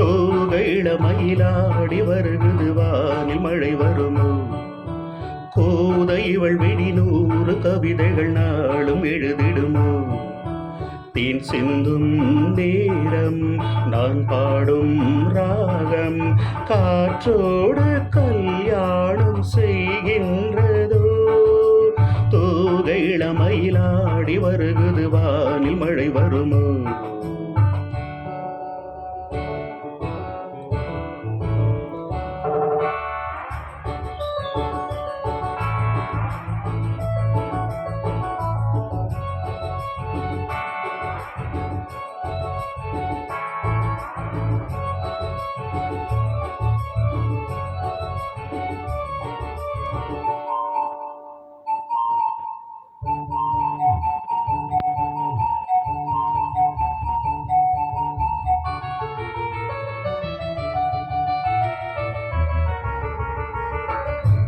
தோகையில மயிலாடி வருகுது வானில் மழை வருமோ? கோதை இவள் விழி நூறு கவிதைகள் நாளும் எழுதிடுமோ? தீன் சிந்தும் நேரம் நான் பாடும் ராகம் காற்றோடு கல்யாணம் செய்கின்றதோ? தோகையில மயிலாடி வருகுது வானில் மழை வருமோ?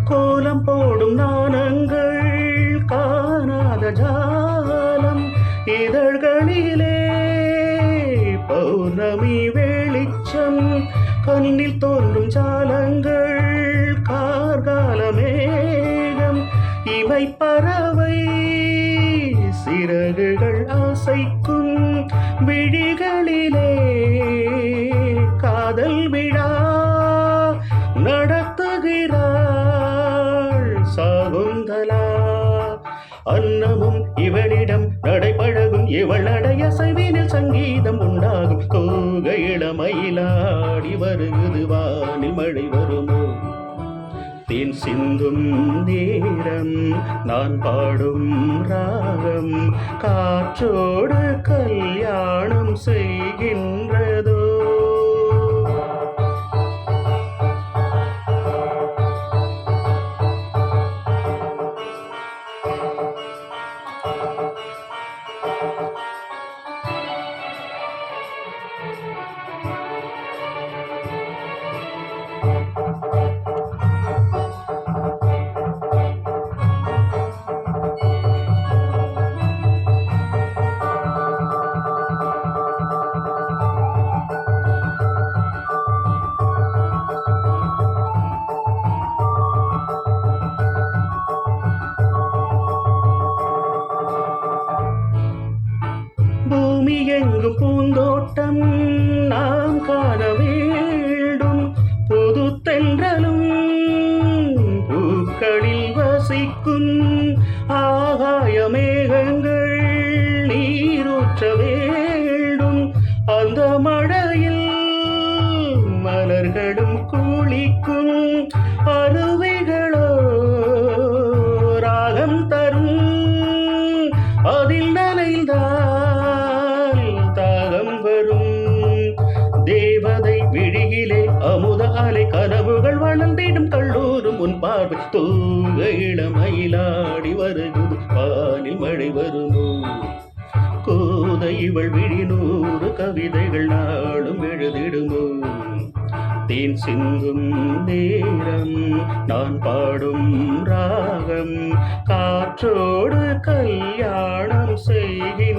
கோலம் போடும் நாணங்கள் காணாத ஜாலம் இதழ்களிலே பௌர்ணமி வெளிச்சம் கண்ணில் தோன்றும் ஜாலங்கள் கார்கால மேகம் இவை பறவை சிறகுகள் அசைக்கும் விழிகளிலே சகுந்தலா அன்னமும் இவளிடம் நடைபழகும் இவள் அடைய சைவினில் சங்கீதம் உண்டாகும். தோகையில இளமயிலாடி வருகுது வானில் மழை வருமோ? தேன் சிந்தும் நேரம் நான் பாடும் ராகம். காற்றோடு கல்யாணம் செய்கின்ற பூமி எங்கும் பூந்தோட்டம் நாம் காண வேண்டும். பொது தென்றலும் பூக்களில் வசிக்கும் ஆகாய மேகங்கள் நீரூற்ற வேண்டும். அந்த மழையில் மலர்களும் குளிக்கும் அருவிகளோ அமுத அலை கனவுகள் வளர்ந்திடும் கல்லூரும் உன் பார்வை. தூங்கையிட மயிலாடி வருகுது வானில் மழை வருமோ? கோதை இவள் விழிநூறு கவிதைகள் நாளும் எழுதிடுமோ? தேன் சிந்தும் நேரம் நான் பாடும் ராகம். காற்றோடு கல்யாணம் செய்கிறேன்.